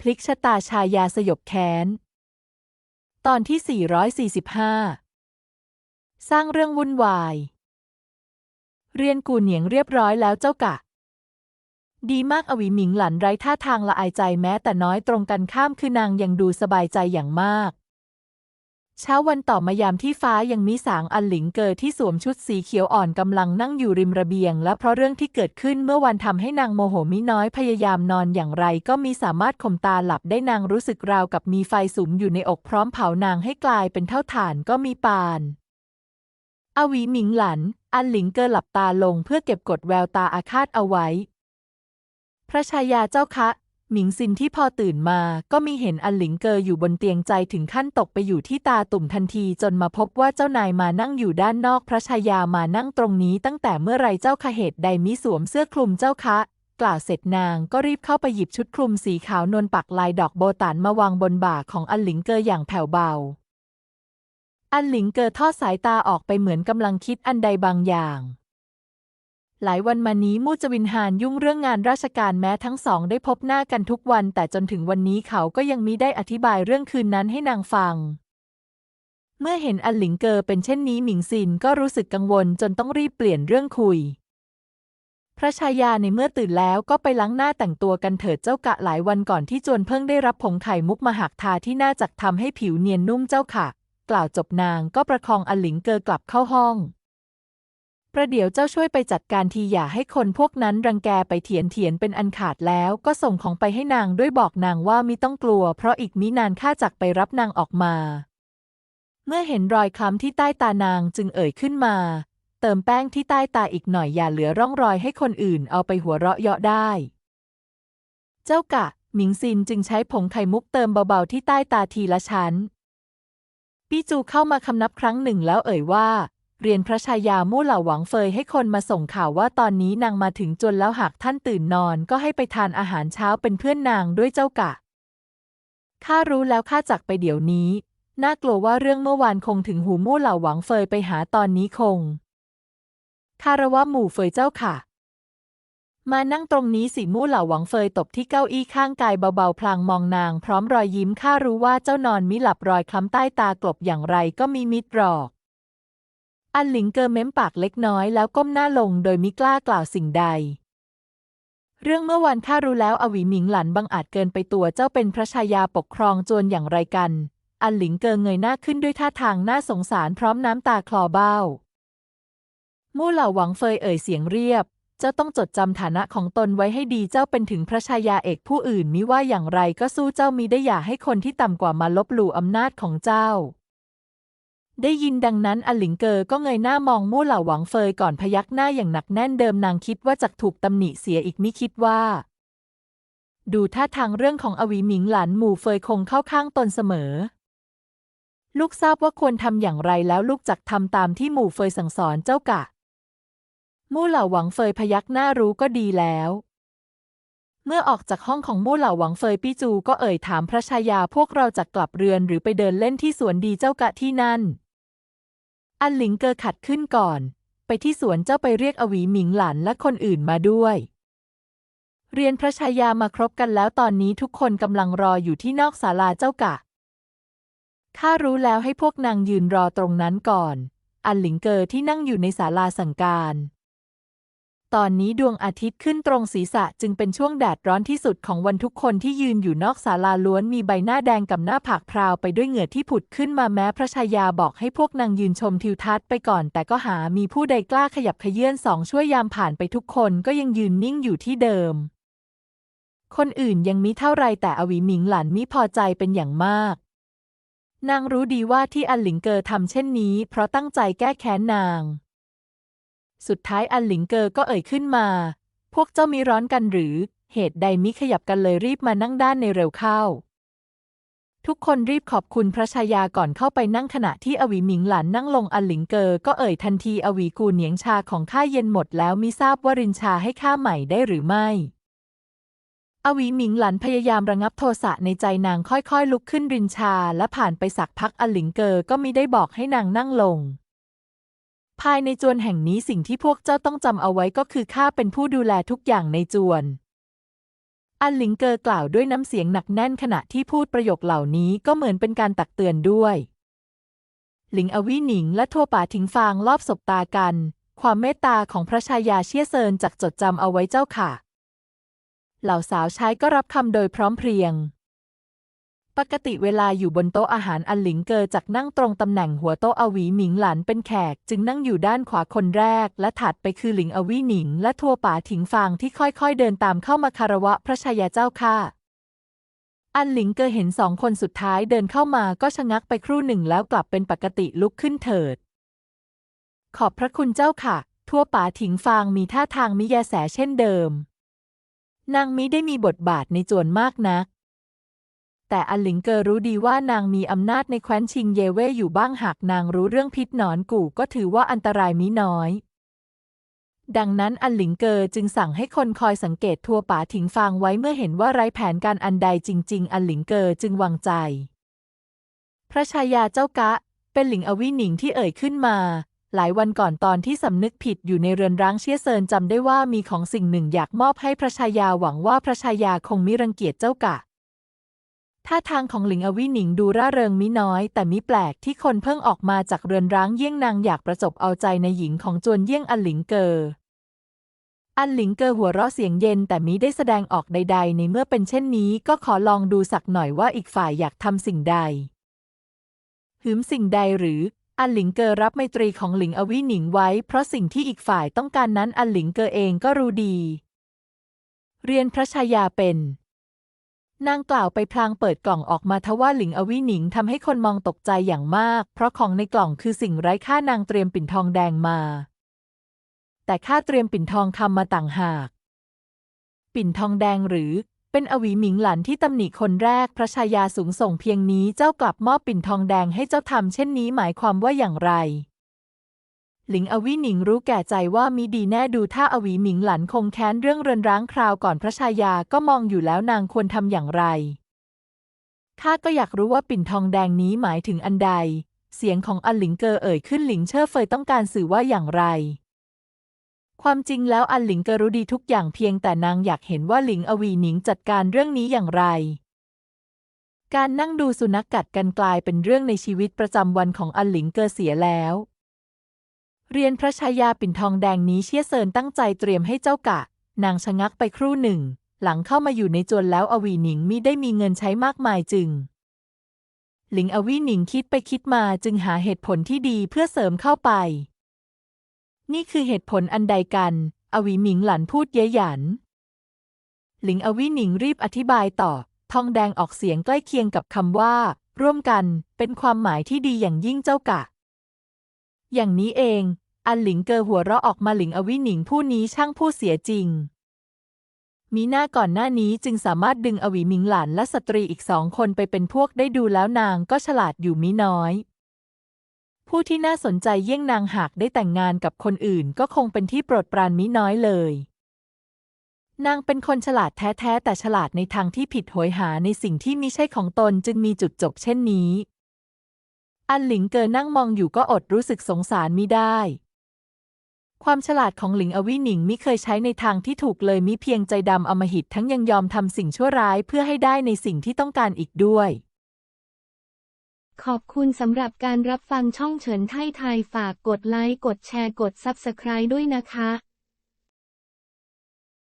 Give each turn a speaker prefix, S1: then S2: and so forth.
S1: พลิกชะตาชายาสยบแค้น ตอนที่ 445 สร้างเรื่องวุ่นวาย เรียนกูเหนียงเรียบร้อยแล้วเจ้ากะ ดีมากอวีหมิงหลันไร้ท่าทางละอายใจแม้แต่น้อยตรงกันข้ามคือนางยังดูสบายใจอย่างมาก เช้าวันต่อมายามที่ฟ้ายังมิสางอันหลิงเกอที่สวมชุดสีเขียวอ่อนกำลังนั่งอยู่ริมระเบียง และเพราะเรื่องที่เกิดขึ้นเมื่อวันทำให้นางโมโหมิน้อยพยายามนอนอย่างไรก็มีสามารถข่มตาหลับได้นางรู้สึกราวกับมีไฟสุมอยู่ในอกพร้อมเผานางให้กลายเป็นเท่าฐานก็มีปานอวีหมิงหลัน อันหลิงเกอหลับตาลงเพื่อเก็บกดแววตาอาฆาตเอาไว้ พระชายาเจ้าคะ หมิงซินที่พอตื่นมาก็มีเห็นอันหลิงเกออยู่บนเตียงใจถึงขั้นตกไปอยู่ที่ตาตุ่มทันทีจนมาพบว่าเจ้านายมานั่งอยู่ด้านนอกพระชายามานั่งตรงนี้ตั้งแต่เมื่อไรเจ้าคะเหตุใดมิสวมเสื้อคลุมเจ้าคะ กล่าวเสร็จนางก็รีบเข้าไปหยิบชุดคลุมสีขาวนวลปักลายดอกโบตานมาวางบนบ่าของอันหลิงเกออย่างแผ่วเบา อันหลิงเกอทอดสายตาออกไปเหมือนกำลังคิดอันใดบางอย่าง หลายวันมานี้มู่จวินหานยุ่งเรื่องงานราชการแม้ทั้งสองได้พบหน้ากันทุกวัน แต่จนถึงวันนี้เขาก็ยังมิได้อธิบายเรื่องคืนนั้นให้นางฟัง เมื่อเห็นอันหลิงเกอเป็นเช่นนี้หมิงซินก็รู้สึกกังวลจนต้องรีบเปลี่ยนเรื่องคุย พระชายาในเมื่อตื่นแล้วก็ไปล้างหน้าแต่งตัวกันเถิดเจ้ากะหลายวันก่อนที่จวนเพิ่งได้รับผงไข่มุกมาหักทาที่หน้าจักทำให้ผิวเนียนนุ่มเจ้าค่ะ กล่าวจบนางก็ประคองอันหลิงเกอกลับเข้าห้อง ประเดี๋ยวเจ้าช่วยไปจัดการทีอย่าให้คนพวกนั้นรังแกไปเถียนเถียนเป็นอันขาดแล้ว ก็ส่งของไปให้นางด้วยบอกนางว่ามิต้องกลัว เพราะอีกมินานข้าจักไปรับนางออกมา เมื่อเห็นรอยคล้ำที่ใต้ตานางจึงเอ่ยขึ้นมา เติมแป้งที่ใต้ตาอีกหน่อยอย่าเหลือร่องรอยให้คนอื่นเอาไปหัวเราะเยาะได้ เจ้ากะ หมิงซินจึงใช้ผงไข่มุกเติมเบาๆที่ใต้ตาทีละชั้น ปี้จูเข้ามาคำนับครั้งหนึ่งแล้วเอ่ยว่า เรียนพระชายามู่เหล่าหวังเฟยให้คนมาส่งข่าวว่าตอนนี้นางมาถึงจนแล้วหากท่านตื่นนอนก็ให้ไปทานอาหารเช้าเป็นเพื่อนนางด้วยเจ้ากะ ข้ารู้แล้วข้าจักไปเดี๋ยวนี้ น่ากลัวว่าเรื่องเมื่อวานคงถึงหูมู่เหล่าหวังเฟยไปหาตอนนี้คง คารวะหมู่เฟยเจ้าค่ะ มานั่งตรงนี้สิมู่เหล่าหวังเฟยตบที่เก้าอี้ข้างกายเบาๆพลางมองนางพร้อมรอยยิ้มข้ารู้ว่าเจ้านอนมิหลับรอยคล้ำใต้ตากลบอย่างไรก็มีมิตรหรอก อันหลิงเกอเม้มปากเล็กน้อยแล้วก้มหน้าลงโดยมิกล้ากล่าวสิ่งใด เรื่องเมื่อวานข้ารู้แล้วอวีหมิงหลันบังอาจเกินไปตัวเจ้าเป็นพระชายาปกครองจวนอย่างไรกัน อันหลิงเกอเงยหน้าขึ้นด้วยท่าทางน่าสงสารพร้อมน้ำตาคลอเบ้า มู่เหล่าหวังเฟยเอ่ยเสียงเรียบ เจ้าต้องจดจำฐานะของตนไว้ให้ดีเจ้าเป็นถึงพระชายาเอกผู้อื่นมิว่าอย่างไรก็สู้เจ้ามีได้อย่าให้คนที่ต่ำกว่ามาลบหลู่อำนาจของเจ้า ได้ยินดังนั้นอหลิงเกอก็เงยหน้ามองมู่เหล่าหวังเฟยก่อนพยักหน้าอย่างหนักแน่นเดิมนางคิดว่าจะถูกตำหนิเสียอีกมิคิดว่า ดูท่าทางเรื่องของอวีหมิงหลานหมู่เฟยคงเข้าข้างตนเสมอ ลูกทราบว่าควรทำอย่างไรแล้วลูกจักทำตามที่หมู่เฟยสั่งสอนเจ้ากะ มู่เหล่าหวังเฟยพยักหน้ารู้ก็ดีแล้ว เมื่อออกจากห้องของมู่เหล่าหวังเฟยปี้จูก็เอ่ยถามพระชายาพวกเราจะกลับเรือนหรือไปเดินเล่นที่สวนดีเจ้ากะที่นั่น อันหลิงเกอขัดขึ้นก่อน ไปที่สวนเจ้าไปเรียกอวีหมิงหลานและคนอื่นมาด้วย เรียนพระชายามาครบกันแล้วตอนนี้ทุกคนกำลังรออยู่ที่นอกศาลาเจ้ากะ ข้ารู้แล้วให้พวกนางยืนรอตรงนั้นก่อน อันหลิงเกอที่นั่งอยู่ในศาลาสั่งการ ตอนนี้ดวงอาทิตย์ขึ้นตรงศีรษะจึงเป็นช่วงแดดร้อนที่สุดของวันทุกคนที่ยืนอยู่นอกศาลาล้วนมีใบหน้าแดงกับหน้าผากพราวไปด้วยเหงื่อที่ผุดขึ้นมาแม้พระชายาบอกให้พวกนางยืนชมทิวทัศน์ไปก่อน แต่ก็หามีผู้ใดกล้าขยับเขยื่อนสองช่วยยามผ่านไปทุกคนก็ยังยืนนิ่งอยู่ที่เดิม คนอื่นยังมิเท่าไรแต่อวีหมิงหลันมิพอใจเป็นอย่างมาก นางรู้ดีว่าที่อันหลิงเกอทำเช่นนี้ เพราะตั้งใจแก้แค้นนาง สุดท้ายอันหลิงเกอก็เอ่ยขึ้นมา พวกเจ้ามีร้อนกันหรือ เหตุใดมิขยับกันเลยรีบมานั่งด้านในเร็วเข้า ทุกคนรีบขอบคุณพระชายาก่อนเข้าไปนั่งขณะที่อวีหมิงหลันนั่งลงอันหลิงเกอก็เอ่ยทันทีอวีกูเหนียงชาของข้าเย็นหมดแล้วมิทราบว่ารินชาให้ข้าใหม่ได้หรือไม่อวีหมิงหลันพยายามระงับโทสะในใจนางค่อยๆ ลุกขึ้นรินชาและผ่านไปสักพักอลิงเกอก็มิได้บอกให้นางนั่งลง ภายในจวนแห่งนี้สิ่งที่พวกเจ้าต้องจำเอาไว้ก็คือข้าเป็นผู้ดูแลทุกอย่างในจวน อันหลิงเกอกล่าวด้วยน้ำเสียงหนักแน่นขณะที่พูดประโยคเหล่านี้ก็เหมือนเป็นการตักเตือนด้วย หลิงอวิหนิงและทั่วป่าถิงฟางรอบศบตากัน ความเมตตาของพระชายาเชี่ยเซินจักจดจำเอาไว้เจ้าค่ะ เหล่าสาวใช้ก็รับคำโดยพร้อมเพรียง ปกติเวลาอยู่บนโต๊ะอาหารอันหลิงเกอจักนั่งตรงตำแหน่งหัวโต๊ะอวีหมิงหลันเป็นแขก จึงนั่งอยู่ด้านขวาคนแรก และถัดไปคือหลิงอวีหนิง และทัวป่าถิงฟางที่ค่อยๆเดินตามเข้ามาคารวะพระชายาเจ้าค่ะ อันหลิงเกอเห็นสองคนสุดท้ายเดินเข้ามาก็ชะงักไปครู่หนึ่งแล้วกลับเป็นปกติลุกขึ้นเถิด ขอบพระคุณเจ้าค่ะ ทั่วป่าถิงฟางมีท่าทางมิแยแสเช่นเดิม นางมิได้มีบทบาทในจวนมากนัก แต่อันหลิงเกอรู้ดีว่านางมีอำนาจในแคว้นชิงเยเว่อยู่บ้างหากนางรู้เรื่องพิษหนอนกู่ก็ถือว่าอันตรายมิน้อย ดังนั้นอันหลิงเกอจึงสั่งให้คนคอยสังเกตทัวป่าถิงฟางไว้เมื่อเห็นว่าไร้แผนการอันใดจริง ๆ อันหลิงเกอจึงวางใจ พระชายาเจ้ากะ เป็นหลิงอวิหนิงที่เอ่ยขึ้นมาหลายวันก่อนตอนที่สำนึกผิดอยู่ในเรือนร้างเชี่ยเซินจำได้ว่ามีของสิ่งหนึ่งอยากมอบให้พระชายาหวังว่าพระชายาคงมิรังเกียจเจ้ากะ ท่าทางของหลิงอวิหนิงดูร่าเริงมิน้อย แต่มิแปลกที่คนเพิ่งออกมาจากเรือนร้างเยี่ยงนางอยากประจบเอาใจในหญิงของจวนเยี่ยงอันหลิงเกอ อันหลิงเกอหัวเราะเสียงเย็นแต่มิได้แสดงออกใด ๆ ในเมื่อเป็นเช่นนี้ก็ขอลองดูสักหน่อยว่าอีกฝ่ายอยากทำสิ่งใด หืมสิ่งใดหรือ อันหลิงเกอรับไมตรีของหลิงอวิหนิงไว้ เพราะสิ่งที่อีกฝ่ายต้องการนั้นอันหลิงเกอเองก็รู้ดี เรียนพระชายาเป็น นางกล่าวไปพลางเปิดกล่องออกมาทว่าหลิงอวิหนิงทำให้คนมองตกใจอย่างมาก เพราะของในกล่องคือสิ่งไร้ค่านางเตรียมปิ่นทองแดงมา แต่ข้าเตรียมปิ่นทองคำมาต่างหาก ปิ่นทองแดงหรือ เป็นอวีหมิงหลันที่ตำหนิคนแรกพระชายาสูงส่งเพียงนี้เจ้ากลับมอบปิ่นทองแดงให้เจ้าทำเช่นนี้หมายความว่าอย่างไร หลิงอวิหนิงรู้แก่ใจว่ามิดีแน่ดูถ้าอวีหมิงหลันคงแค้นเรื่องเรือนร้างคราวก่อนพระชายาก็มองอยู่แล้วนางควรทำอย่างไร ข้าก็อยากรู้ว่าปิ่นทองแดงนี้หมายถึงอันใด เสียงของอันหลิงเกอเอ่ยขึ้นหลิงเชอเฟยต้องการสื่อว่าอย่างไร ความจริงแล้วอันหลิงเกอรู้ดีทุกอย่างเพียงแต่นางอยากเห็นว่าหลิงอวีหนิงจัดการเรื่องนี้อย่างไรการนั่งดูสุนัขกกัดกันกลายเป็นเรื่องในชีวิตประจำวันของอันหลิงเกอเสียแล้ว เรียนพระชายาปิ่นทองแดงนี้เชี่ยเซินตั้งใจเตรียมให้เจ้ากะ นางชะงักไปครู่หนึ่ง หลังเข้ามาอยู่ในจวนแล้วอวีหนิงมิได้มีเงินใช้มากมายจึง หลิงอวีหนิงคิดไปคิดมาจึงหาเหตุผลที่ดีเพื่อเสริมเข้าไป นี่คือเหตุผลอันใดกัน อวีหมิงหลันพูดเย้ยหยัน หลิงอวีหนิงรีบอธิบายต่อ ทองแดงออกเสียงใกล้เคียงกับคำว่า ร่วมกัน เป็นความหมายที่ดีอย่างยิ่งเจ้ากะ อย่างนี้เอง อันหลิงเกอหัวเราะออกมาหลิงอวิหนิงผู้นี้ช่างพูดเสียจริง มีหน้าก่อนหน้านี้จึงสามารถดึงอวีหมิงหลานและสตรีอีกสองคนไปเป็นพวกได้ดูแล้วนางก็ฉลาดอยู่มิน้อย ผู้ที่น่าสนใจเยี่ยงนางหากได้แต่งงานกับคนอื่นก็คงเป็นที่โปรดปรานมิน้อยเลยนางเป็นคนฉลาดแท้ๆแต่ฉลาดในทางที่ผิดโหยหาในสิ่งที่มิใช่ของตนจึงมีจุดจบเช่นนี้ อันหลิงเกอนั่งมองอยู่ก็อดรู้สึกสงสารมิได้ ความฉลาดของหลิงอวิหนิงมิเคยใช้ในทางที่ถูกเลยมิเพียงใจดำอมหิตทั้งยังยอมทำสิ่งชั่วร้ายเพื่อให้ได้ในสิ่งที่ต้องการอีกด้วย
S2: ขอบคุณสำหรับการรับฟังช่องเฉินไทยไทยฝากกดไลค์กดแชร์กด Subscribe ด้วยนะคะ